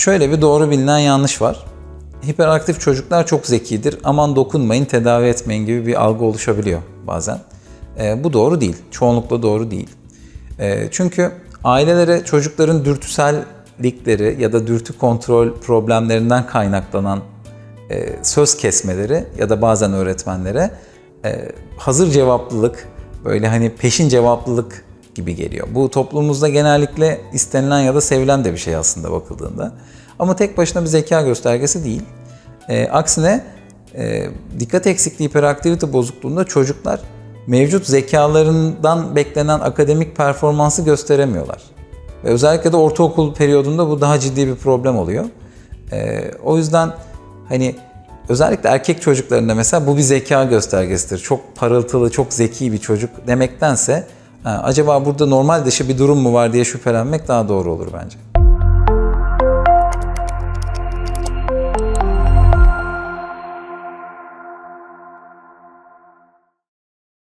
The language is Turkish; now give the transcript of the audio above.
Şöyle bir doğru bilinen yanlış var. Hiperaktif çocuklar çok zekidir. Aman dokunmayın, tedavi etmeyin gibi bir algı oluşabiliyor bazen. Ee, bu doğru değil. Çoğunlukla doğru değil. Ee, çünkü ailelere çocukların dürtüsellikleri ya da dürtü kontrol problemlerinden kaynaklanan e, söz kesmeleri ya da bazen öğretmenlere e, hazır cevaplılık, böyle hani peşin cevaplılık gibi geliyor. Bu toplumumuzda genellikle istenilen ya da sevilen de bir şey aslında bakıldığında. Ama tek başına bir zeka göstergesi değil. E, aksine e, dikkat eksikliği hiperaktivite bozukluğunda çocuklar mevcut zekalarından beklenen akademik performansı gösteremiyorlar. Ve özellikle de ortaokul periyodunda bu daha ciddi bir problem oluyor. E, o yüzden hani özellikle erkek çocuklarında mesela bu bir zeka göstergesidir. Çok parıltılı, çok zeki bir çocuk demektense "Ha, acaba burada normal dışı bir durum mu var diye şüphelenmek daha doğru olur bence.